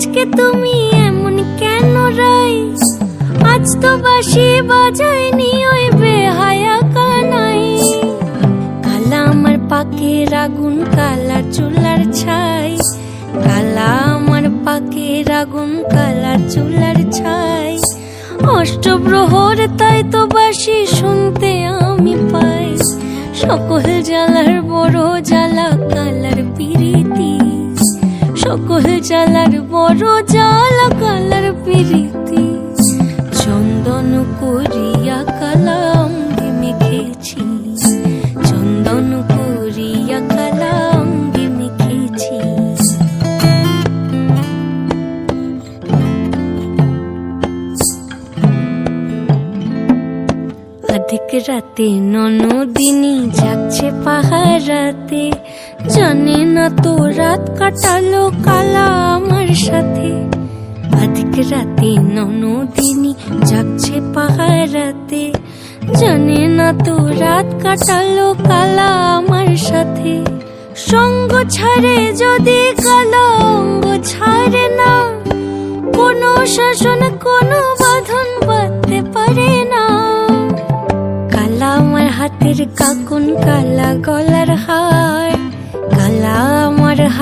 আজকে তুমি এমন কেন রাই আজ তো বাসি বাজায়নি ওই বেহায়া কানাই কালা আমার পাকের আগুন, কালা চুলার ছাই। কালা আমার পাকের আগুন, কালা চুলার ছাই। অষ্টপ্রহর, তাই তো বাসি শুনতে আমি পাই। সকল জ্বালার বড় জ্বালা, কালার পিরিতি সকল জ্বালার বড় জ্বালা, কালার পিরিতি। চন্দন করিয়া কালা অঙ্গে মেখেছি চন্দন করিয়া কালা অঙ্গে মেখেছি অধিক রাতে ননদিনী যাচ্ছে পাহারাতে। জানে না তো রাত কাটালো কালা আমার সাথে। আধিক রাতে ননদিনী যাচ্ছে পাহারাতে। জানে না তো রাত কাটালো কালা আমার সাথে। সঙ্গ ছাড়ে যদি